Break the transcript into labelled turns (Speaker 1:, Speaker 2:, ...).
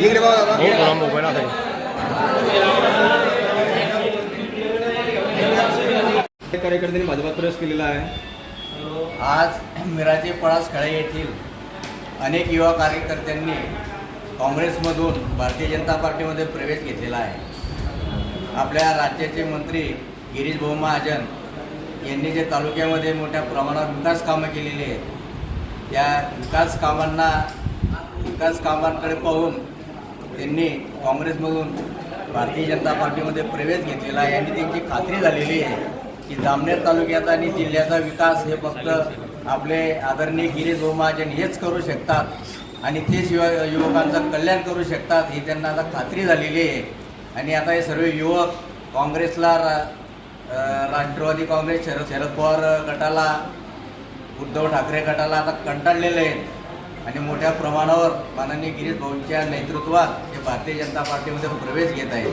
Speaker 1: इकडे बघा
Speaker 2: हो
Speaker 1: कार्यकर्त्यांनी भाजपात प्रवेश केलेला आहे
Speaker 3: आज मिराजे पळास खळे येथील अनेक युवा कार्यकर्त्यांनी काँग्रेसमधून भारतीय जनता पार्टीमध्ये प्रवेश घेतलेला आहे. आपल्या राज्याचे मंत्री गिरीश भाऊ महाजन यांनी जे तालुक्यामध्ये मोठ्या प्रमाणात विकास कामं केलेली आहेत त्या विकास कामांना विकास कामांकडे पाहून त्यांनी काँग्रेसमधून भारतीय जनता पार्टीमध्ये प्रवेश घेतलेला आहे. आणि त्यांची खात्री झालेली आहे. की जामनेर तालुक्यात आणि जिल्ह्याचा विकास हे फक्त आपले आदरणीय गिरीश महाजन हेच करू शकतात आणि तेच युवा युवकांचं कल्याण करू शकतात ही त्यांना आता खात्री झालेली आहे. आणि आता हे सर्व युवक काँग्रेसला रा राष्ट्रवादी काँग्रेस शरद शरद पवार गटाला उद्धव ठाकरे गटाला आता कंटाळलेले आहेत. आणि मोठ्या प्रमाणावर माननीय गिरीश भाऊंच्या नेतृत्वात हे भारतीय जनता पार्टीमध्ये प्रवेश घेत आहेत.